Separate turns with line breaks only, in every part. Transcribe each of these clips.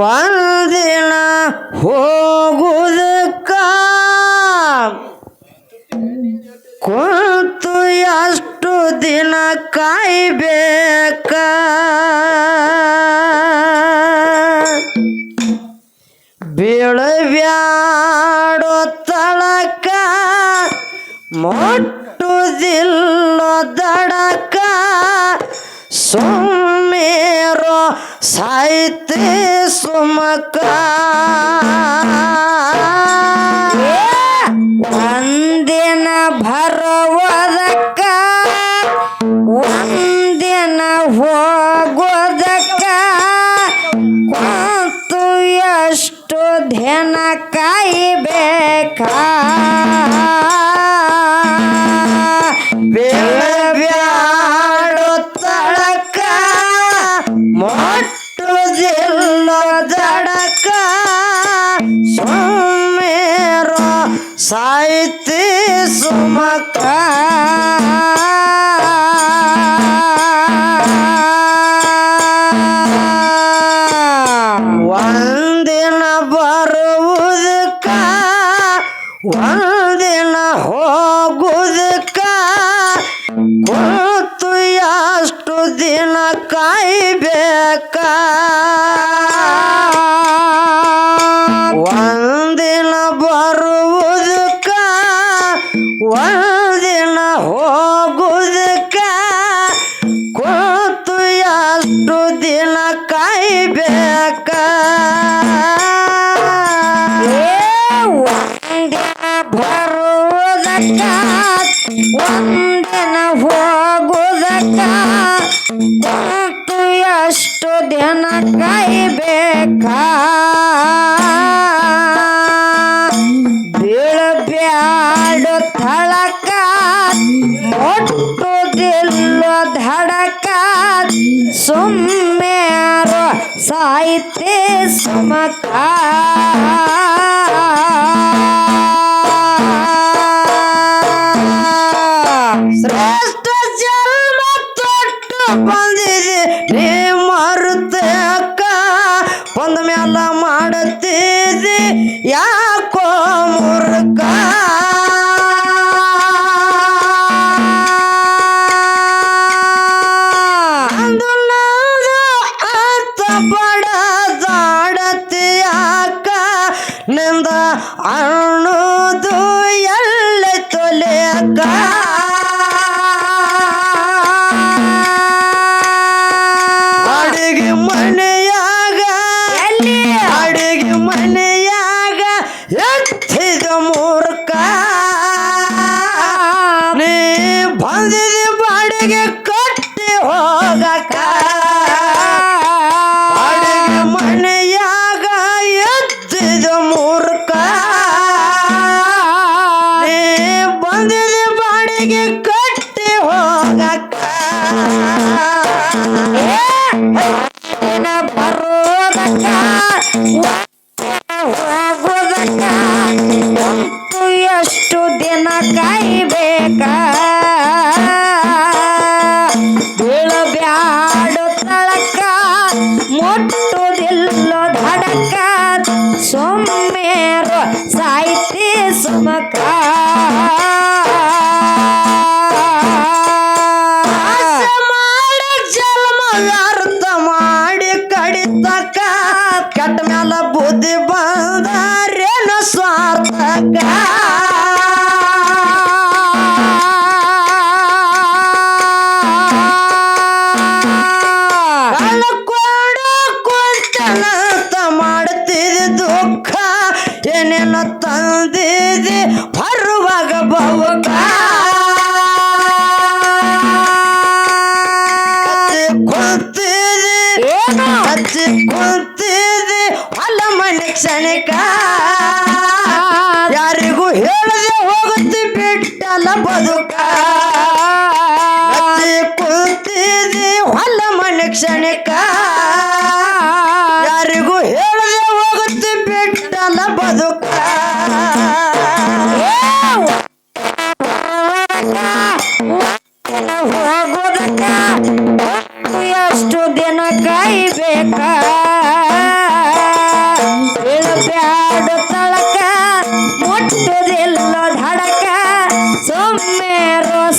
ಒಂದಿನ ಹೋಗುದಕ್ಕ Здорово! ಸಾಹಿತ್ಯ ಸುಮಕ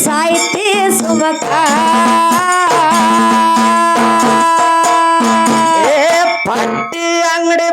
ಸಾಹಿತಿ ಸುಮಕ.
ಪಟ್ಟಿ ಅಂಗಡಿ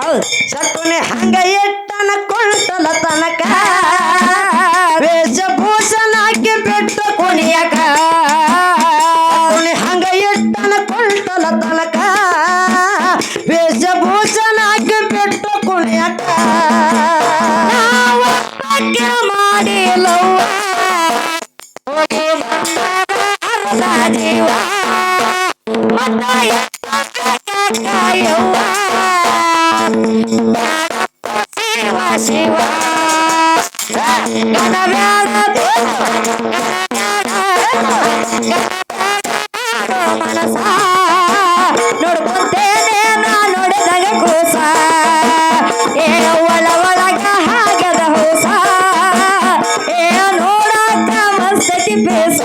ಹೌದು ಮನಸ ನೋಡ್ಕೊಂತೇನೆ ನಾ ನೋಡಿದಾಗ ಕೂಸ. ಏನೋ ಒಳ ಒಳಗ ಹಾಗದ ಹೊಸ. ಏ ನೋಡಾಕ ಮಸ್ತಿ ಬೇಸ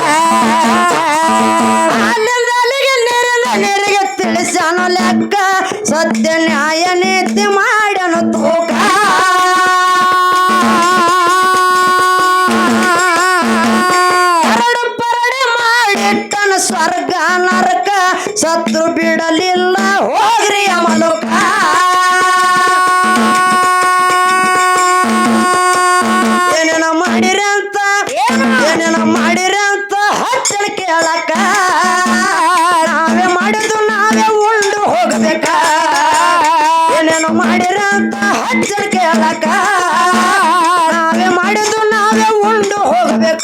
ಹೋಗ್ರಿ ಅಮಲೋಕ ಏನೇನ ಮಾಡಿರಿ ಅಂತ ಏನೇನ ಮಾಡಿರ ಅಂತ ಹಚ್ಚಳ ಕೇಳಕ ನಾವೇ ಮಾಡಿದ್ದು ನಾವೇ ಉಂಡು ಹೋಗ್ಬೇಕ. ಏನೇನೋ ಮಾಡಿರ ಅಂತ ಹಚ್ಚಳ ಕೇಳಕ ನಾವೇ ಮಾಡಿದ್ದು ನಾವೇ ಉಂಡು ಹೋಗ್ಬೇಕ.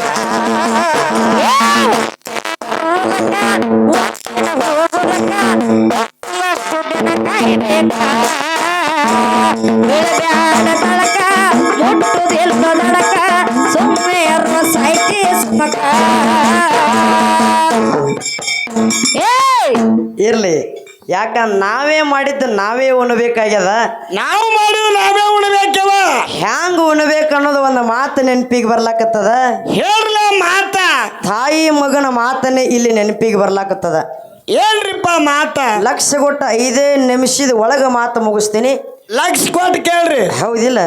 ಯಾಕಂದ್ರೆ ನಾವೇ ಮಾಡಿದ್ದು ನಾವೇ ಉಣಬೇಕಾಗ್ಯದ?
ನಾವು ಮಾಡಿದ ನಾವೇ ಉಣಬೇಕವ.
ಹ್ಯಾಂಗ ಉಣಬೇಕು ಅನ್ನೋದು ಒಂದು ಮಾತು ನೆನಪಿಗೆ ಬರ್ಲಾಕತ್ತದ?
ಹೇಳ್ರಲ್ಲ ಮಾತ.
ತಾಯಿ ಮಗನ ಮಾತನ್ನೇ ಇಲ್ಲಿ ನೆನಪಿಗೆ ಬರ್ಲಾಕತ್ತದ.
ಹೇಳ್ರಿಪ್ಪ ಮಾತ.
ಲಕ್ಷ ಕೊಟ್ಟ ಐದೇ ನಿಮಿಷದ ಒಳಗೆ ಮಾತು ಮುಗಿಸ್ತೀನಿ.
ಲಕ್ಷ ಕೊಟ್ಟು ಕೇಳ್ರಿ.
ಹೌದಿಲ್ಲ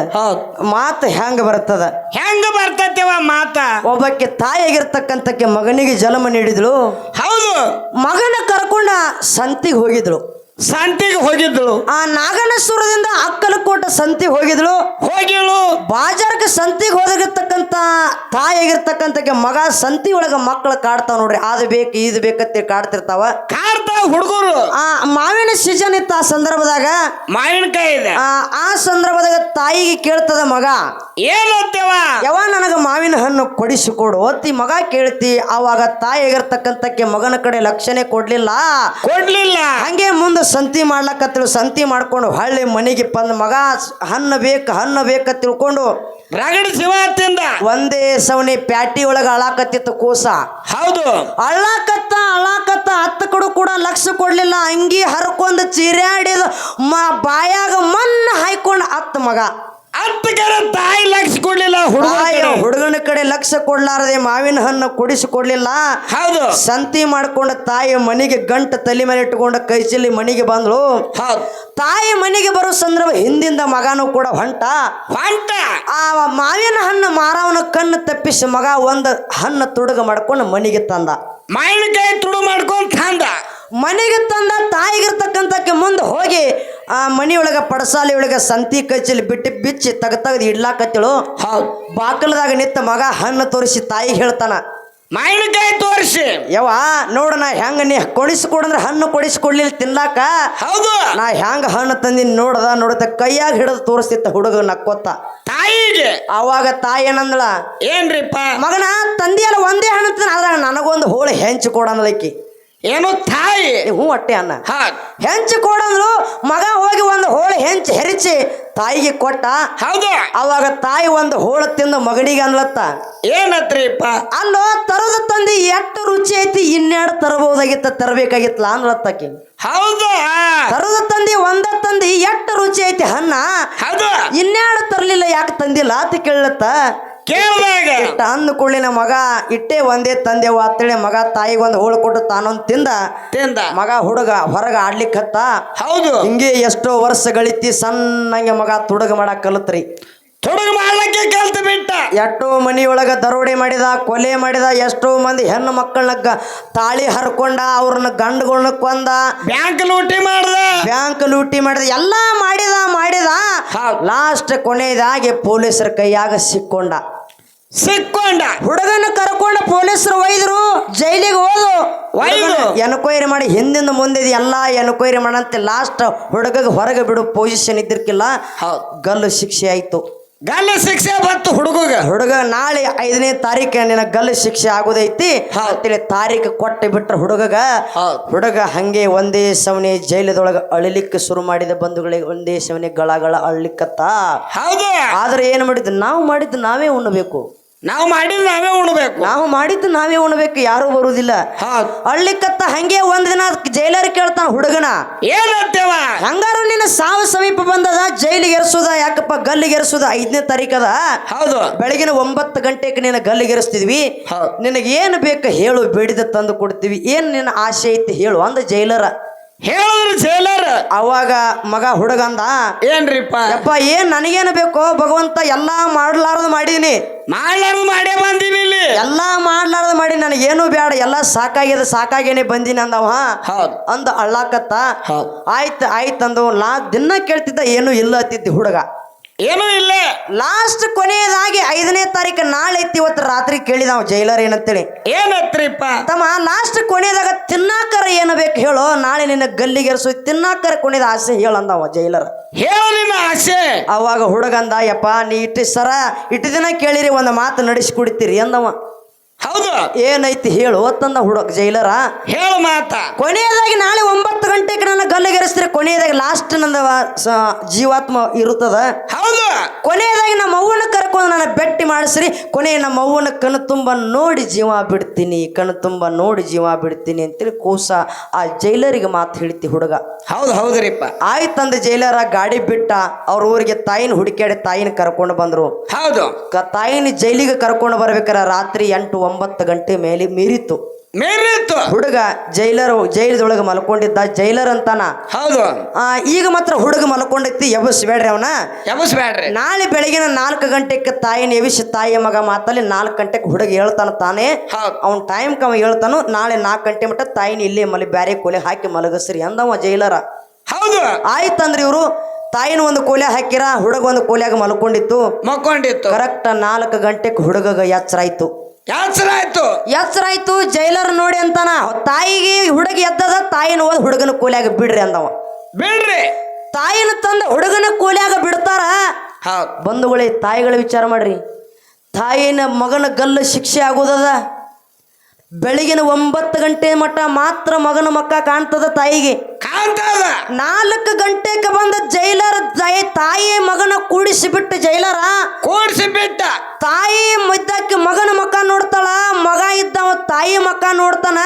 ಮಾತು ಹೆಂಗ ಬರ್ತದ?
ಹೆಂಗ ಬರ್ತೈತೆವ ಮಾತ?
ಒಬ್ಬಕ್ಕೆ ತಾಯಿಯಾಗಿರ್ತಕ್ಕಂಥಕ್ಕೆ ಮಗನಿಗೆ ಜನ್ಮ ನೀಡಿದ್ಳು
ಹೌದು.
ಮಗನ ಕರ್ಕೊಂಡ ಸಂತಿಗೆ ಹೋಗಿದ್ರು
ಸಂತಿಗೆ ಹೋಗಿದ್ಳು
ಆ ನಾಗನಸುರದಿಂದ ಅಕ್ಕಲಕೋಟ ಸಂತಿ ಹೋಗಿದ್ಳು
ಹೋಗಿಳು.
ಬಾಜಾರ್ಗೆ ಸಂತಿಗೆ ತಾಯಿ ತಾಯಿಯಾಗಿರ್ತಕ್ಕಂಥ ಮಗ ಸಂತಿ ಒಳಗ ಮಕ್ಕಳು ಕಾಡ್ತಾವ ನೋಡ್ರಿ. ಅದು ಬೇಕು ಇದು ಬೇಕಂತ ಕಾಡ್ತಿರ್ತಾವ.
ಕಾಡ್ತಾವ ಹುಡುಗರು.
ಆ ಮಾವಿನ ಸೀಸನ್ ಇತ್ತು ಆ ಸಂದರ್ಭದಾಗ?
ಮಾವಿನಕಾಯಿ ಇದೆ.
ಆ ಆ ಸಂದರ್ಭದಾಗ ತಾಯಿಗೆ ಕೇಳ್ತದ ಮಗ
ಏನಂತೇವ
ಯಾವ ನನಗ ಮಾವಿನ ಹಣ್ಣು ಕೊಡಿಸಿಕೊಡು ಒತ್ತಿ ಮಗ ಕೇಳ್ತಿ ಅವಾಗ ತಾಯಿಯಾಗಿರ್ತಕ್ಕಂಥಕ್ಕೆ ಮಗನ ಕಡೆ ಲಕ್ಷಣೆ ಕೊಡ್ಲಿಲ್ಲ.
ಕೊಡ್ಲಿಲ್ಲ.
ಹಂಗೆ ಮುಂದೆ ಸಂತಿ ಮಾಡ್ಲಕತ್ತಳು ಸಂತಿ ಮಾಡ್ಕೊಂಡು ಹಳ್ಳಿ ಮನೆಗೆ ಬಂದ ಮಗ ಹಣ್ಣು ಬೇಕು ಹಣ್ಣು ಬೇಕ ತಿಳ್ಕೊಂಡು
ರಗಡ ಶಿವ ತಿಂದ
ಒಂದೇ ಸವನಿ ಪ್ಯಾಟಿ ಒಳಗೆ ಅಳಾಕತ್ತಿತ್ತು ಕೂಸ.
ಹೌದು.
ಅಳಾಕತ್ತ ಅಳಾಕತ್ತ ಹತ್ತ ಕಡು ಕೂಡ ಲಕ್ಷ ಕೊಡ್ಲಿಲ್ಲ. ಅಂಗಿ ಹರ್ಕೊಂಡ್ ಚೀರ್ಯಾಡಿದ ಮ ಬಾಯಾಗ ಮಣ್ಣ ಹಾಯ್ಕೊಂಡು ಅತ್ತ ಮಗ.
ತಾಯಿ ಲಕ್ಷ ಕೊಡ್ಲಿಲ್ಲ ಹುಡುಗ
ಹುಡುಗನ ಕಡೆ ಲಕ್ಷ ಕೊಡ್ಲಾರದೆ ಮಾವಿನ ಹಣ್ಣು ಕೊಡಿಸಿ ಕೊಡ್ಲಿಲ್ಲ.
ಹೌದು.
ಸಂತಿ ಮಾಡ್ಕೊಂಡ ತಾಯಿ ಮನೆಗೆ ಗಂಟ ತಲೆ ಮೇಲೆ ಇಟ್ಟುಕೊಂಡ ಕೈ ಚೆಲ್ಲಿ ಮನೆಗೆ ಬಂದ್ಳು.
ಹೌದು.
ತಾಯಿ ಮನೆಗೆ ಬರೋ ಸಂದರ್ಭ ಹಿಂದಿಂದ ಮಗನೂ ಕೂಡ ಹೊಂಟ.
ಹೊಂಟ.
ಆ ಮಾವಿನ ಹಣ್ಣು ಮಾರವನ ಕಣ್ಣು ತಪ್ಪಿಸಿ ಮಗ ಒಂದು ಹಣ್ಣು ತುಡುಗ ಮಾಡ್ಕೊಂಡು ಮನೆಗೆ ತಂದ.
ಮಾವಿನಕಾಯಿ ತುಡು ಮಾಡ್ಕೊಂಡು ತಂದ.
ಮನೆಗೆ ತಂದ ತಾಯಿಗಿರ್ತಕ್ಕಂಥಕ್ಕೆ ಮುಂದೆ ಹೋಗಿ ಆ ಮನೆಯೊಳಗೆ ಪಡಸಾಲಿ ಒಳಗೆ ಸಂತಿ ಕಚ್ಚಲಿ ಬಿಟ್ಟು ಬಿಚ್ಚಿ ತಗ ತಗದು ಇಡ್ಲಾಕತ್ತಿಳು.
ಹೌದು.
ಬಾಕಲದಾಗ ನಿಂತ ಮಗ ಹಣ್ಣು ತೋರಿಸಿ ತಾಯಿ ಹೇಳ್ತಾನ.
ಮಾವಿನಕಾಯಿ ತೋರಿಸಿ.
ಯವ್ವ ನೋಡು ನಾ ಹೆಂಗ ನೀ ಕೊಡಿಸ್ಕೊಡಂದ್ರೆ ಹಣ್ಣು ಕೊಡಿಸ್ಕೊಡ್ಲಿಲ್ಲ ತಿನ್ಲಾಕ.
ಹೌದು.
ನಾ ಹೆಂಗ ಹಣ್ಣು ತಂದಿನ ನೋಡದ ನೋಡತ ಕೈಯಾಗ ಹಿಡಿದು ತೋರಿಸ್ತಿತ್ತ ಹುಡುಗ ನಕ್ಕೋತ
ತಾಯಿಗೆ?
ಅವಾಗ ತಾಯಿ ಏನಂದಳ
ಏನ್ರಿಪ್ಪ?
ಮಗನ ತಂದಿಯಲ್ಲ ಒಂದೇ ಹಣ್ಣು ಅದ್ರಾಗ ನನಗೊಂದು ಹೋಳು ಹೆಂಚು ಕೊಡಂದಲಕ್ಕಿ
ಏನು ತಾಯಿ.
ಹ್ಞೂ ಹೊಟ್ಟೆ ಅನ್ನ. ಹೆಂಚು ಕೊಡಂದ್ರು ಮಗ ಹೋಗಿ ಒಂದು ಹೋಳು ಹೆಂಚು ಹೆರಿಚಿ ತಾಯಿಗೆ ಕೊಟ್ಟ.
ಹೌದು.
ಅವಾಗ ತಾಯಿ ಒಂದು ಹೋಳು ತಿಂದು ಮಗಡಿಗೆ ಅನ್ಲತ್ತ.
ಏನತ್ರಿಪ್ಪ?
ಅಲ್ಲೋ ತರದ ತಂದಿ ಎಷ್ಟು ರುಚಿ ಐತಿ ಇನ್ನೆರಡು ತರಬಹುದಾಗಿತ್ತ ತರಬೇಕಾಗಿತ್ತಲ್ಲ ಅನ್ಲತ್ತಕ್ಕೆ
ಹೌದು?
ತರದ ತಂದಿ ಒಂದ ತಂದಿ ಎಷ್ಟು ರುಚಿ ಐತಿ ಅನ್ನ?
ಹೌದು.
ಇನ್ನೆರಡು ತರಲಿಲ್ಲ ಯಾಕೆ ತಂದಿಲ್ಲ? ಅಂತ ಕೇಳತ್ತ
ಕೇಳಿದಾಗ
ಇಷ್ಟ ಅಂದ ಕೂಡಲಿನ ಮಗ ಇಟ್ಟೇ ಒಂದೇ ತಂದೆ ಅಂತೇಳಿ ಮಗ ತಾಯಿಗೆ ಒಂದು ಹೋಳು ಕೊಟ್ಟು ತಾನೊಂದು ತಿಂದ.
ತಿಂದ.
ಮಗ ಹುಡುಗ ಹೊರಗೆ ಆಡ್ಲಿಕ್ಕೆ ಹತ್ತ
ಹೌದು.
ಹಿಂಗೆ ಎಷ್ಟೋ ವರ್ಷ ಗಳಿತಿ ಸಣ್ಣಂಗೆ ಮಗ ತುಡುಗ ಮಾಡಕ್ ಕಲತ್ರಿ.
ತುಡುಗ ಮಾಡ್ಲಿಕ್ಕೆ ಕಲ್ತು ಬಿಟ್ಟ.
ಎಷ್ಟೋ ಮನಿಯೊಳಗ ದರೋಡೆ ಮಾಡಿದ ಕೊಲೆ ಮಾಡಿದ ಎಷ್ಟೋ ಮಂದಿ ಹೆಣ್ಣು ಮಕ್ಕಳನ್ನ ತಾಳಿ ಹರ್ಕೊಂಡ ಅವ್ರನ್ನ ಗಂಡುಗಳನ್ನ ಕೊಂದ.
ಬ್ಯಾಂಕ್ ಲೂಟಿ ಮಾಡಿದ.
ಬ್ಯಾಂಕ್ ಲೂಟಿ ಮಾಡಿದ ಎಲ್ಲಾ ಮಾಡಿದ ಮಾಡಿದ. ಲಾಸ್ಟ್ ಕೊನೆಯದಾಗಿ ಪೊಲೀಸರ ಕೈಯಾಗ ಸಿಕ್ಕೊಂಡ.
ಸಿಕ್ಕೊಂಡ.
ಹುಡುಗನ ಕರ್ಕೊಂಡ ಪೊಲೀಸರು ಒಯ್ದ್ರು ಜೈಲಿಗೆ ಹೋದು
ಒಯ್ದು?
ಎನ್ಕ್ವೈರಿ ಮಾಡಿ ಹಿಂದಿಂದ ಮುಂದೆ ಎಲ್ಲ ಎನ್ಕ್ವೈರಿ ಮಾಡಂತೆ. ಲಾಸ್ಟ್ ಹುಡುಗಗೆ ಹೊರಗೆ ಬಿಡು ಪೊಸಿಷನ್ ಇದ್ದಿರ್ಕಿಲ್ಲ. ಗಲ್ಲು ಶಿಕ್ಷೆ ಆಯ್ತು.
ಗಲ್ಲ ಶಿಕ್ಷೆ ಬಂತು ಹುಡುಗಗ.
ಹುಡುಗ ನಾಳೆ ಐದನೇ ತಾರೀಕು ನಿನ್ನ ಗಲ್ಲು ಶಿಕ್ಷೆ ಆಗೋದೈತಿ. ಅಂತೇಳಿ ತಾರೀಕು ಕೊಟ್ಟು ಬಿಟ್ರ ಹುಡುಗಗ. ಹುಡುಗ ಹಂಗೆ ಒಂದೇ ಸವನೆ ಜೈಲದೊಳಗೆ ಅಳಿಲಿಕ್ಕೆ ಶುರು ಮಾಡಿದ ಬಂಧುಗಳಿಗೆ ಒಂದೇ ಸವನೆ ಗಳಗಳ ಅಳ್ಲಿಕ್ಕತ್ತ
ಹೌದು.
ಆದ್ರೆ ಏನು ಮಾಡಿದ್ದು? ನಾವು ಮಾಡಿದ್ದು ನಾವೇ ಉಣ್ಣಬೇಕು.
ನಾವು ಮಾಡಿದ ನಾವೇ ಉಣ್ಬೇಕು.
ನಾವು ಮಾಡಿದ್ದು ನಾವೇ ಉಣ್ಬೇಕು ಯಾರೂ ಬರುವುದಿಲ್ಲ.
ಹೌದು
ಅಳ್ಲಿಕ್ಕತ್ತ ಹಂಗೆ ಒಂದ್ ದಿನ ಜೈಲರ್ ಕೇಳ್ತಾನ ಹುಡುಗನ.
ಏನಂತೇವ
ಹಂಗಾರು ನಿನ್ನ ಸಾವು ಸಮೀಪ ಬಂದದ ಜೈಲಿಗೆ ಎರಸುದ ಯಾಕಪ್ಪ ಗಲ್ಲಿಗೆ ಎರಸುದ ಐದನೇ ತಾರೀಕದ?
ಹೌದು.
ಬೆಳಗಿನ ಒಂಬತ್ತು ಗಂಟೆಗೆ ನಿನ್ನ ಗಲ್ಲಿಗೆ ಎರಸ್ತಿದ್ವಿ
ಹೌದು.
ನಿನಗೆ ಏನು ಬೇಕು ಹೇಳು ಬೇಡಿದ ತಂದು ಕೊಡ್ತೀವಿ. ಏನು ನಿನ್ನ ಆಸೆ ಐತಿ ಹೇಳು ಅಂದ ಜೈಲರ.
ಹೇಳಿದ್ರು ಜೈಲರ್.
ಅವಾಗ ಮಗ ಹುಡುಗಂದ
ಏನ್ರಿಪ್ಪ?
ಅಪ್ಪಾ ಏನ್ ನನಗೇನು ಬೇಕು ಭಗವಂತ ಎಲ್ಲಾ ಮಾಡ್ಲಾರ್ದು ಮಾಡಿದೀನಿ.
ಮಾಡ್ಲಾರ್ದು ಮಾಡೇ ಬಂದೀನಿ ಇಲ್ಲಿ.
ಎಲ್ಲಾ ಮಾಡ್ಲಾರ್ದು ಮಾಡಿ ನನಗೇನು ಬೇಡ ಎಲ್ಲ ಸಾಕಾಗ್ಯದ ಸಾಕಾಗೇನೆ ಬಂದೀನಿ ಅಂದವ.
ಹೌದು.
ಅಂದ ಅಳ್ಳಾಕತ್ತ.
ಹೌದು.
ಆಯ್ತು ಆಯ್ತು ಅಂದು ನಾ ದಿನ ಕೇಳ್ತಿದ್ದ ಏನು ಇಲ್ಲ ಅತ್ತಿದ್ದಿ ಹುಡುಗ.
ಏನೂ ಇಲ್ಲ.
ಲಾಸ್ಟ್ ಕೊನೆಯದಾಗಿ ಐದನೇ ತಾರೀಕು ನಾಳೆ ಐತಿ ಇವತ್ತು ರಾತ್ರಿ ಕೇಳಿದ ನಾವು ಜೈಲರ್ ಏನಂತೇಳಿ.
ಏನತ್ರಿಪ್ಪ?
ತಮ್ಮ ಲಾಸ್ಟ್ ಕೊನೆಯದಾಗ ತಿನ್ನಾಕರ ಏನು ಬೇಕು ಹೇಳೋ ನಾಳೆ ನಿನ್ನ ಗಲ್ಲಿಗೆರ್ಸು ತಿನ್ನಾಕರ ಕೊನೆಯದ ಆಸೆ ಹೇಳಂದವ ಜೈಲರ್.
ಹೇಳು ನಿನ್ನ ಆಸೆ.
ಅವಾಗ ಹುಡುಗಂದ ಯಪ್ಪ ನೀ ಇಟ್ಟು ಸರ ಇಟ್ಟು ದಿನ ಕೇಳಿರಿ ಒಂದು ಮಾತು ನಡೆಸಿ ಕುಡಿತೀರಿ ಅಂದವ.
ಹೌದು.
ಏನೈತಿ ಹೇಳು ಅಂತಂದ ಹುಡುಗ ಜೈಲರ?
ಹೇಳು ಮಾತ.
ಕೊನೆಯದಾಗಿ ನಾಳೆ ಒಂಬತ್ತು ಗಂಟೆಗೆ ನನ್ನ ಗಲ್ಲಿಗೆರೆಸಿದ್ರೆ ಕೊನೆಯದಾಗಿ ಲಾಸ್ಟ್ ನಂದ ಜೀವಾತ್ಮ ಇರುತ್ತದ.
ಹೌದು.
ಕೊನೆಯದಾಗಿ ನಮ್ಮ ಅವ್ವನ ಕರ್ಕೊಂಡು ನನ್ನ ಬೆಟ್ಟಿ ಮಾಡಿಸ್ರಿ ಕೊನೆಯ ನಮ್ಮ ಅವ್ವನ ಕಣ್ಣು ತುಂಬ ನೋಡಿ ಜೀವ ಬಿಡ್ತೀನಿ ಕಣ್ಣು ತುಂಬ ನೋಡಿ ಜೀವ ಬಿಡ್ತೀನಿ ಅಂತೇಳಿ ಕೂಸ ಆ ಜೈಲರಿಗೆ ಮಾತು ಹೇಳ್ತಿ ಹುಡುಗ.
ಹೌದು ಹೌದ್ರಿಪ್ಪ
ಆಯ್ತಂದ ಜೈಲರ ಗಾಡಿ ಬಿಟ್ಟ ಅವ್ರ ಊರಿಗೆ ತಾಯಿನ ಹುಡುಕ್ಯಾಡಿ ತಾಯಿನ ಕರ್ಕೊಂಡು ಬಂದ್ರು.
ಹೌದು.
ಕ ತಾಯಿನ ಜೈಲಿಗೆ ಕರ್ಕೊಂಡು ಬರ್ಬೇಕಾರ ರಾತ್ರಿ ಎಂಟು ಒಂಬತ್ತು ಗಂಟೆ ಮೇಲೆ ಮೀರಿತ್ತು.
ಮೇರಿತ್ತು.
ಹುಡುಗ ಜೈಲರ್ ಜೈಲದೊಳಗೆ ಮಲ್ಕೊಂಡಿದ್ದ ಜೈಲರ್ ಅಂತಾನ.
ಹೌದು.
ಆ, ಈಗ ಮಾತ್ರ ಹುಡುಗ ಮಲ್ಕೊಂಡೈತಿ ಎಬಸ್ಬೇಡ್ರಿ ಅವನ.
ಎಬಸ್ಬ್ಯಾಡ್ರಿ
ನಾಳೆ ಬೆಳಗಿನ ನಾಲ್ಕು ಗಂಟೆಗೆ ತಾಯಿನ ನೆವಿಸಿ ತಾಯಿಯ ಮಗ ಮಾತಲ್ಲಿ ನಾಲ್ಕು ಗಂಟೆಗೆ ಹುಡುಗ ಹೇಳ್ತಾನ ತಾನೇ.
ಹೌದು.
ಅವ್ನ ಟೈಮ್ ಕವ ಹೇಳ್ತಾನು ನಾಳೆ ನಾಲ್ಕು ಗಂಟೆ ಮಟ್ಟ ತಾಯಿನ ಇಲ್ಲೇ ಮಲಿ ಬ್ಯಾರೆ ಕೊಲೆ ಹಾಕಿ ಮಲಗಸ್ರಿ ಅಂದವ ಜೈಲರ.
ಹೌದು.
ಆಯ್ತಂದ್ರೆ ಇವರು ತಾಯಿನ ಒಂದು ಕೋಲೆ ಹಾಕಿರ ಹುಡುಗ ಒಂದು ಕೋಲೆಯಾಗ ಮಲ್ಕೊಂಡಿತ್ತು.
ಮಲ್ಕೊಂಡಿತ್ತು.
ಕರೆಕ್ಟ್ ನಾಲ್ಕು ಗಂಟೆಗೆ ಹುಡುಗಗ ಎಚ್ಚರ
ಯಾತ್ಸರ ಆಯ್ತು.
ಎಚ್ಚರ ಆಯ್ತು ಜೈಲರ್ ನೋಡಿ ಅಂತಾನ. ತಾಯಿಗೆ ಹುಡುಗ ಎದ್ದದ ತಾಯಿನ ಹೋದ್ ಹುಡುಗನ ಕೂಲಿಯಾಗ ಬಿಡ್ರಿ ಅಂದವ.
ಬಿಡ್ರಿ.
ತಾಯಿನ ತಂದ ಹುಡುಗನ ಕೂಲಿಯಾಗ ಬಿಡ್ತಾರ?
ಹೌದು.
ಬಂಧುಗಳೇ ತಾಯಿಗಳ ವಿಚಾರ ಮಾಡ್ರಿ. ತಾಯಿನ ಮಗನ ಗಲ್ಲು ಶಿಕ್ಷೆ ಆಗೋದದ? ಬೆಳಗಿನ ಒಂಬತ್ತು ಗಂಟೆ ಮಟ್ಟ ಮಾತ್ರ ಮಗನ ಮಕ್ಕ ಕಾಣ್ತದ ತಾಯಿಗೆ.
ಕಾಣ್ತದ.
ನಾಲ್ಕು ಗಂಟೆಗೆ ಬಂದ ಜೈಲರ್ ಜೈ- ತಾಯಿ ಮಗನ ಕೂಡಿಸಿ ಬಿಟ್ಟು ಜೈಲರ?
ಕೂಡಿಸಿ ಬಿಟ್ಟ
ತಾಯಿ ಮದ್ದಕ್ಕೆ ಮಗನ ಮಕ್ಕ ನೋಡ್ತಾಳ ಮಗ ಇದ್ದವ ತಾಯಿ ಮಕ್ಕ ನೋಡ್ತಾನ?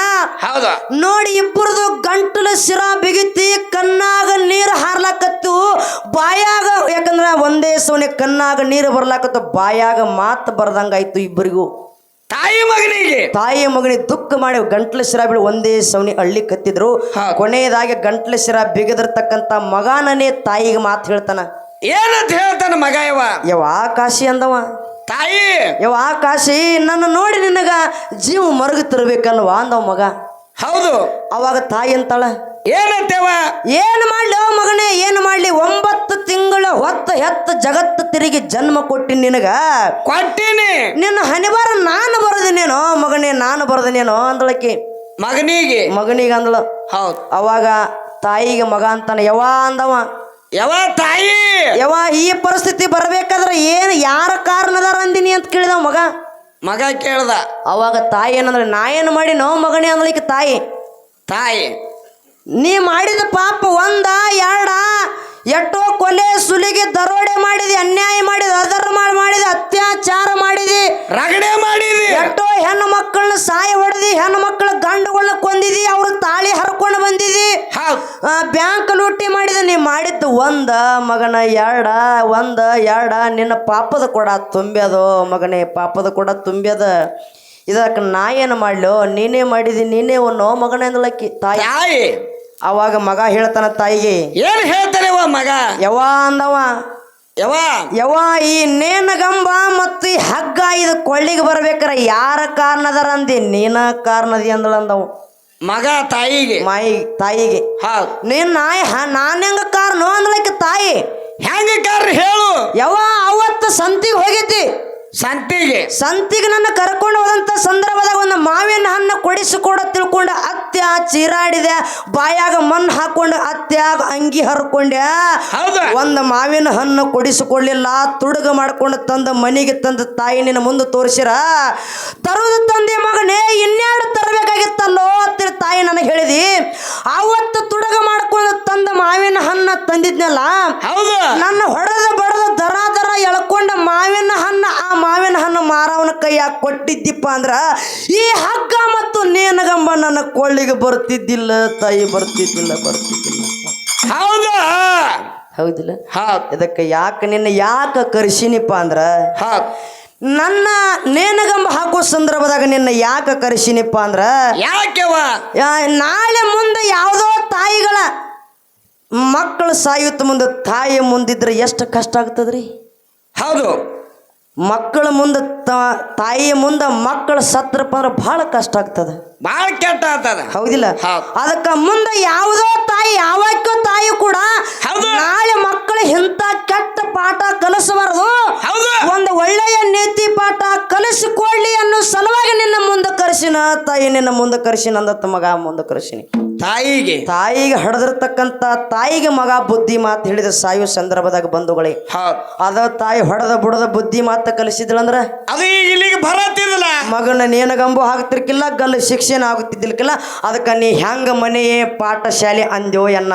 ಹೌದು.
ನೋಡಿ ಇಬ್ಬರದು ಗಂಟಲು ಶಿರ ಬಿಗಿತಿ ಕಣ್ಣಾಗ ನೀರು ಹಾರ್ಲಾಕತ್ತು. ಬಾಯಾಗ ಯಾಕಂದ್ರ ಒಂದೇ ಸೋನೆ ಕಣ್ಣಾಗ ನೀರು ಬರ್ಲಾಕತ್ತು ಬಾಯಾಗ ಮಾತು ಬರ್ದಂಗಾಯ್ತು ಇಬ್ಬರಿಗೂ.
ತಾಯಿ ಮಗನಿಗೆ.
ತಾಯಿ ಮಗನಿಗೆ ದುಃಖ ಮಾಡಿ ಗಂಟ್ಲ ಶಿರ ಬೀಳಿ ಒಂದೇ ಸವನಿ ಹಳ್ಳಿ ಕತ್ತಿದ್ರು. ಕೊನೆಯದಾಗಿ ಗಂಟ್ಲ ಶಿರ ಬಿಗದಿರ್ತಕ್ಕಂತ ಮಗನನೇ ತಾಯಿಗೆ ಮಾತು ಹೇಳ್ತಾನ.
ಏನಂತ ಹೇಳ್ತಾನ ಮಗ ಯವ
ಯವ ಕಾಶಿ ಅಂದವ.
ತಾಯಿ.
ಯವ ಕಾಶಿ ನನ್ನ ನೋಡಿ ನಿನಗ ಜೀವ ಮರಗ ತರಬೇಕಲ್ವಾ ಅಂದವ ಮಗ.
ಹೌದು.
ಅವಾಗ ತಾಯಿ ಅಂತಾಳ.
ಏನಂತೇವ?
ಏನು ಮಾಡ್ಲಿ ಮಗನೇ ಏನು ಮಾಡ್ಲಿ? ಒಂಬತ್ತು ತಿಂಗಳ ಹೊತ್ತ ಹೆತ್ತು ಜಗತ್ತು ತಿರುಗಿ ಜನ್ಮ ಕೊಟ್ಟಿ ನಿನಗ.
ಕೊಟ್ಟಿನಿ.
ನಿನ್ನ ಹನಿಬಾರ ನಾನು ಬರದಿನೇನೋ ಮಗನೇ ನಾನು ಬರದಿನೇನೋ ಅಂದಳಕಿ.
ಮಗನಿಗೆ.
ಮಗನಿಗೆ ಅಂದಳು.
ಹೌದು.
ಅವಾಗ ತಾಯಿಗೆ ಮಗ ಅಂತಾನೆ ಯಾವ ಅಂದವ.
ಯಾವ ತಾಯಿ.
ಯಾವ ಈ ಪರಿಸ್ಥಿತಿ ಬರಬೇಕಾದ್ರೆ ಏನು ಯಾರ ಕಾರಣದಾರ ಅಂದಿನಿ ಅಂತ ಕೇಳಿದ ಮಗ.
ಮಗ ಕೇಳ್ದ.
ಅವಾಗ ತಾಯಿ ಏನಂದ್ರೆ ನಾ ಏನು ಮಾಡಿ ನೋ ಮಗನೇ ಅಂದಳಿಕೆ ತಾಯಿ.
ತಾಯಿ.
ನೀ ಮಾಡಿದ ಪಾಪ ಒಂದ ಎರಡ ಎಷ್ಟೋ ಕೊಲೆ ಸುಲಿಗೆ ದರೋಡೆ ಮಾಡಿದಿ ಅನ್ಯಾಯ ಮಾಡಿದ ಮಾಡಿ ಮಾಡಿದ ಅತ್ಯಾಚಾರ ಮಾಡಿದಿ.
ರಗಡೆ ಮಾಡಿದಿ.
ಎಷ್ಟೋ ಹೆಣ್ಣು ಮಕ್ಕಳನ್ನ ಸಾಯ ಹೊಡೆದಿ ಹೆಣ್ಣು ಮಕ್ಕಳ ಗಂಡುಗಳನ್ನ ಕೊಂದಿದಿ ಅವ್ರ ತಾಳಿ ಹರ್ಕೊಂಡು ಬಂದಿದಿ. ಬ್ಯಾಂಕ್ ಲೂಟಿ ಮಾಡಿದ ನೀ ಮಾಡಿದ್ದು ಒಂದ ಮಗನ ಎರಡ ಒಂದ ಎರಡ ನಿನ್ನ ಪಾಪದ ಕೊಡ ತುಂಬ್ಯದೋ ಮಗನೇ ಪಾಪದ ಕೊಡ ತುಂಬ್ಯದ. ಇದಕ್ಕೆ ನಾ ಏನು ಮಾಡ್ಲೋ? ನೀನೇ ಮಾಡಿದಿ ನೀನೇ ಒನ್ನೋ ಮಗನ ಅಂದಳಕ್ಕಿ ತಾಯಿ.
ತಾಯಿ.
ಅವಾಗ ಮಗ ಹೇಳ್ತಾನ ತಾಯಿಗೆ.
ಏನು ಹೇಳ್ತಾನೆ ಮಗ?
ಯವ ಅಂದವ.
ಯವ
ಯವ ಈ ನೇನಗಂಬ ಮತ್ತು ಈ ಹಗ್ಗ ಇದು ಕೊಳ್ಳಿಗೆ ಬರ್ಬೇಕಾರ ಯಾರ ಕಾರಣದಾರ ಅಂದಿ? ನೀನ ಕಾರಣದಿ ಅಂದಳಂದವು
ಮಗ ತಾಯಿಗೆ.
ಮಾಯಿ ತಾಯಿಗೆ.
ಹೌದು
ನೀನ್ ನಾಯಿ ನಾನು ಹೆಂಗ ಕಾರಣ ಅಂದ್ಲಕ್ಕೆ ತಾಯಿ?
ಹೆಂಗ ಕಾರಣ ಹೇಳು.
ಯವ ಅವತ್ತು ಸಂತಿಗೆ ಹೋಗಿದ್ದಿ.
ಸಂತಿಗೆ.
ಸಂತಿಗೆ ನನ್ನ ಕರ್ಕೊಂಡು ಹೋದಂತ ಸಂದರ್ಭದಾಗ ಒಂದು ಮಾವಿನ ಹಣ್ಣು ಕೊಡಿಸಿಕೊಡ ತಿಳ್ಕೊಂಡ ಅತ್ಯ ಚೀರಾಡಿದೆ ಬಾಯಾಗ ಮಣ್ಣು ಹಾಕೊಂಡು ಅತ್ಯಾಗ ಅಂಗಿ ಹರ್ಕೊಂಡೆ. ಒಂದು ಮಾವಿನ ಹಣ್ಣು ಕೊಡಿಸಿಕೊಳ್ಳಿಲ್ಲ ತುಡುಗ ಮಾಡ್ಕೊಂಡು ತಂದ ಮನೆಗೆ ತಂದ ತಾಯಿ ನಿನ್ನ ಮುಂದೆ ತೋರಿಸಿರ. ತರುವುದು ತಂದೆ ಮಗನೇ ಇನ್ಯಾರು ತರಬೇಕಾಗಿತ್ತಲ್ಲೋ ಅಂತೇಳಿ ತಾಯಿ ನನಗೆ ಹೇಳಿದಿ. ಆವತ್ತು ತುಡುಗ ಮಾಡ್ಕೊಂಡು ತಂದ ಮಾವಿನ ಹಣ್ಣು ತಂದಿದ್ನಲ್ಲ
ಹೌದು
ನನ್ನ ಹೊಡೆದ ಬಡದ ದರ ದರ ಎಳ್ಕೊಂಡ ಮಾವಿನ ಹಣ್ಣು ಆ ಮಾವಿನ ಹಣ್ಣು ಕೈಯಾಗ ಕೊಟ್ಟಿದ್ದಿಪ್ಪ ಅಂದ್ರ ಈ ಹಗ್ಗ ಮತ್ತು ನೇನಗಂಬ ನನ್ನ ಕೊಳ್ಳಿಗೆ ಬರ್ತಿದ್ದಿಲ್ಲ ತಾಯಿ ಬರ್ತಿದ್ದಿಲ್ಲ ಬರ್ತಿದ್ದಿಲ್ಲ.
ಹೌದು?
ಹೌದಿಲ್ಲ?
ಹೌದು
ಇದಕ್ಕೆ ಯಾಕೆ ನಿನ್ನ ಯಾಕೆ ಕರ್ಸಿನಿಪ್ಪ ಅಂದ್ರ
ಹಾ
ನನ್ನ ನೇನಗಂಬ ಹಾಕೋ ಸಂದರ್ಭದಾಗ ನಿನ್ನ ಯಾಕೆ ಕರೆಸಿನಿಪ್ಪ ಅಂದ್ರ
ಯಾಕೆವ
ನಾಳೆ ಮುಂದೆ ಯಾವುದೋ ತಾಯಿಗಳ ಮಕ್ಕಳು ಸಾಯುತ್ತ ಮುಂದೆ ತಾಯಿ ಮುಂದಿದ್ರೆ ಎಷ್ಟು ಕಷ್ಟ ಆಗ್ತದ್ರಿ?
ಹೌದು.
ಮಕ್ಕಳ ಮುಂದೆ ತಾಯಿಯ ಮುಂದೆ ಮಕ್ಕಳು ಸತ್ರಪ್ಪ ಅಂದ್ರೆ ಬಹಳ ಕಷ್ಟ ಆಗ್ತದೆ.
ಬಹಳ ಕೆಟ್ಟ ಆಗ್ತದೆ.
ಹೌದಿಲ್ಲ? ಅದಕ್ಕ ಮುಂದೆ ಯಾವುದೋ ತಾಯಿ ಯಾವಕ್ಕೂ ತಾಯಿ ಕೂಡ. ನಾಳೆ ಮಕ್ಕಳು ಇಂಥ ಕೆಟ್ಟ ಪಾಠ ಕಲಿಸಬಾರದು. ಒಂದು ಒಳ್ಳೆಯ ನೀತಿ ಪಾಠ ಕಲಿಸಿಕೊಳ್ಳಿ ಅನ್ನೋ ಸಲುವಾಗಿ ನಿನ್ನ ಮುಂದೆ ಕರೆಸಿನ. ತಾಯಿ ನಿನ್ನ ಮುಂದೆ ಕರೆಸಿನ ಅಂದತ್ತ ಮಗ ಮುಂದೆ ಕರೆಸಿನಿ.
ತಾಯಿಗೆ?
ತಾಯಿಗೆ ಹಡದಿರ್ತಕ್ಕಂಥ ತಾಯಿಗೆ ಮಗ ಬುದ್ಧಿ ಮಾತು ಹೇಳಿದ ಸಾಯುವ ಸಂದರ್ಭದಾಗ ಬಂಧುಗಳೇ. ಅದ ತಾಯಿ ಹೊಡೆದ ಬುಡದ ಬುದ್ಧಿ ಮಾತು ಕಲಿಸಿದ್ಳಂದ್ರ
ಅದು ಇಲ್ಲಿಗೆ ಬರತ್ತಿದಿಲ್ಲ
ಮಗನ ನೇನಗಂಬು ಹಾಕ್ತಿರ್ಕಿಲ್ಲ ಗಲ್ಲು ಶಿಕ್ಷೆನ ಆಗುತ್ತಿದ್ದಿಲ್ಕಿಲ್ಲ ಅದಕ್ಕೆ ನೀ ಹೆಂಗ ಮನೆಯೇ ಪಾಠಶಾಲೆ ಅಂದ್ಯೋ ಎನ್ನ?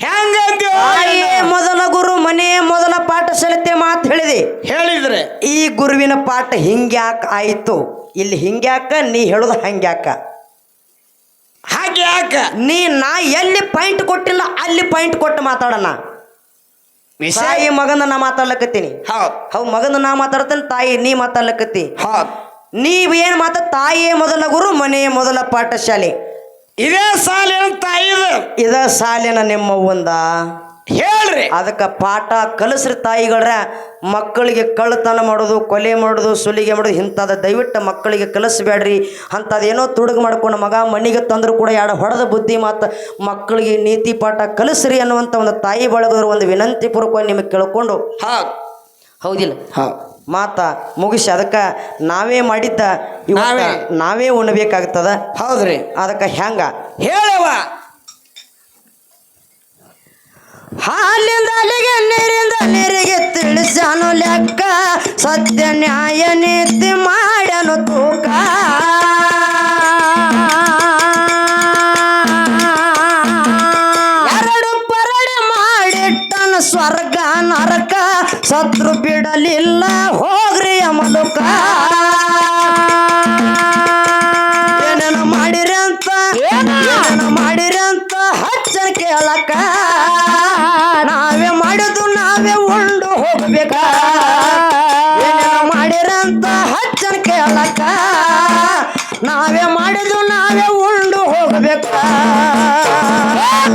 ಹೆಂಗ
ತಾಯಿಯೇ ಮೊದಲ ಗುರು ಮನೆ ಮೊದಲ ಪಾಠ ಸಲತೆ ಮಾತು ಹೇಳಿದೆ.
ಹೇಳಿದ್ರೆ?
ಈ ಗುರುವಿನ ಪಾಠ ಹಿಂಗ್ಯಾಕ ಆಯಿತು. ಇಲ್ಲಿ ಹಿಂಗ್ಯಾಕ ನೀ ಹೇಳೋದು ಹಂಗ್ಯಾಕ.
ಹಾಗೆ ಯಾಕ?
ನೀ ನಾ ಎಲ್ಲಿ ಪಾಯಿಂಟ್ ಕೊಟ್ಟಿಲ್ಲ ಅಲ್ಲಿ ಪಾಯಿಂಟ್ ಕೊಟ್ಟು ಮಾತಾಡೋಣ.
ವಿಷಯ?
ತಾಯಿ ಮಗನ ನಾ ಮಾತಾಡ್ಲಕತ್ತೀನಿ.
ಹೌದು.
ಹೌ ಮಗನ ನಾ ಮಾತಾಡ್ತೇನೆ ತಾಯಿ ನೀ ಮಾತಾಡ್ಲಕತ್ತಿ.
ಹೌದು.
ನೀವ್ ಏನ್ ಮಾತ ತಾಯಿಯೇ ಮೊದಲ ಗುರು ಮನೆಯೇ ಮೊದಲ ಪಾಠಶಾಲೆ
ಇದೇ ಸಾಲ ಇದೇ ತಾಯಿದ
ಇದ ಸಾಲಿನ ಒಂದ.
ಹೇಳ್ರಿ.
ಅದಕ್ಕೆ ಪಾಠ ಕಲಿಸ್ರಿ ತಾಯಿಗಳ್ರ. ಮಕ್ಕಳಿಗೆ ಕಳ್ಳತನ ಮಾಡೋದು ಕೊಲೆ ಮಾಡೋದು ಸುಲಿಗೆ ಮಾಡೋದು ಇಂಥದ್ದು ದಯವಿಟ್ಟು ಮಕ್ಕಳಿಗೆ ಕಲಿಸ್ಬೇಡ್ರಿ. ಅಂಥದ್ದೇನೋ ತುಡುಗು ಮಾಡ್ಕೊಂಡು ಮಗ ಮನೆಗೆ ತಂದರೂ ಕೂಡ ಎರಡು ಹೊಡೆದ ಬುದ್ಧಿ ಮಾತು ಮಕ್ಕಳಿಗೆ ನೀತಿ ಪಾಠ ಕಲಿಸ್ರಿ ಅನ್ನುವಂಥ ಒಂದು ತಾಯಿ ಬಳಗದ್ರು ಒಂದು ವಿನಂತಿ ಪೂರ್ವಕವಾಗಿ ನಿಮಗೆ ಕೇಳ್ಕೊಂಡು.
ಹಾ
ಹೌದಿಲ್ಲ?
ಹೌದ್
ಮಾತ ಮುಗಿಸಿ ಅದಕ್ಕೆ ನಾವೇ ಮಾಡಿದ್ದ
ನಾವೇ.
ನಾವೇ ಉಣ್ಣಬೇಕಾಗ್ತದ
ಹೌದ್ರಿ.
ಅದಕ್ಕೆ ಹೆಂಗ?
ಹೇಳವ
ಹಾಲಿಂದ ಅಲ್ಲಿಗೆ ನೀರಿಂದ ನೀರಿಗೆ ತಿಳಿಸಾನು ಲೆಕ್ಕ. ಸತ್ಯ ನ್ಯಾಯ ನೀತಿ ಮಾಡ್ಯಾನು ತೂಕ. ಹೋಗ್ಬೇಕ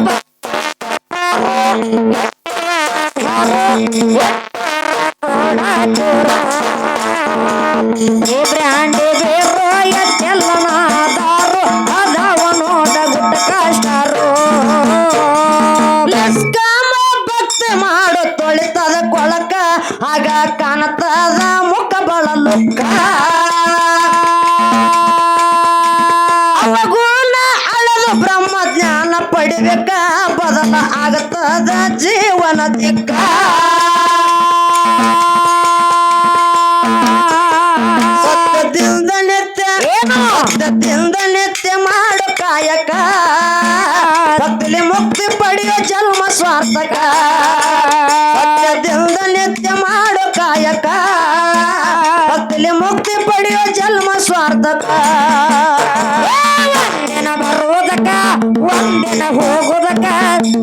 ಕಾಯಕ ಭಕ್ತಿಲಿ ಮುಕ್ತಿ ಪಡೆಯೋ ಜನ್ಮ ಸ್ವಾರ್ಥಕ ಸತ್ಯದಿಂದ ನಿತ್ಯ ಮಾಡು ಕಾಯಕ ಭಕ್ತಿಲಿ ಮುಕ್ತಿ ಪಡೆಯೋ ಜನ್ಮ ಸ್ವಾರ್ಥಕ
ಒಂದಿನ ಬರುವುದಕ್ಕ ಒಂದಿನ ಹೋಗುದಕ್ಕ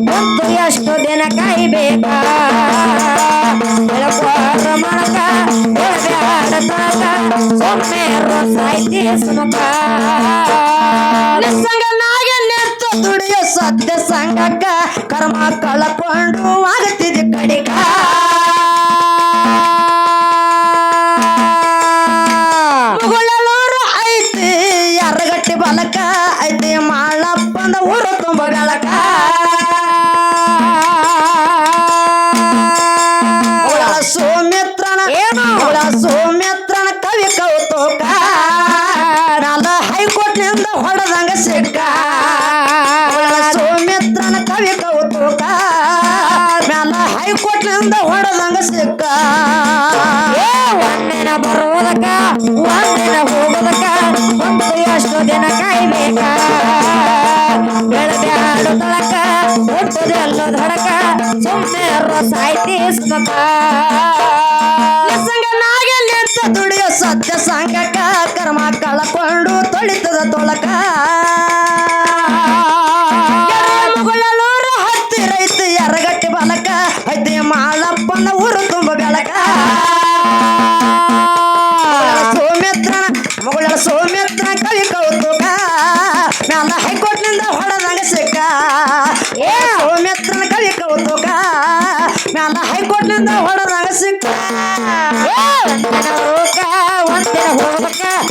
ಮತ್ತು ಎಷ್ಟು ದಿನ ಕಾಯ್ಬೇಕ ಬೆಳಕೋರ ಮಣಕ ಬೆಳಗಾಡ ತನಕ ಸುಮ್ಮನೆ ಸಾಯ್ತಿ ಸುಮಕ
ನಿಸ್ಸಂಗನಾಗಿ ನಿಂತು ದುಡಿಯೋ ಸತ್ಯ ಸಂಘಕ್ಕ ಕರ್ಮ ಕಳಕೊಂಡು ಆಗತ್ತಿದೆ ಕಡಿಕ ಐತಿ ಎರಗಟ್ಟಿ ಬಲಕ ಐತಿ ಮಾಳಪ್ಪನ ಊರು ತುಂಬ ಹೈಕೋರ್ಟ್ನಿಂದ ಹೊಡೆದಂಗ ಸಿಕ್ಕ
ಒಂದಿನ ಬರುವುದಕ್ಕ ಒಂದಿನ ಹೋಗುವುದಕ್ಕ ಒಂದು ಎಷ್ಟು ದಿನ ಕಾಯ್ಬೇಕ ಬೆಳಗಾಡು ತಳಕ ಹುಟ್ಟದೆಲ್ಲ ಧಡಕ ಸುಮ್ಮನೆ ಸಾಯ್ತಿ
ನಿಂತ ದುಡಿಯೋ ಸತ್ಯ ಸಂಘಕ ಕರ್ಮ ಕಳಕೊಂಡು ತೊಳಿತದ ತೊಳಕ.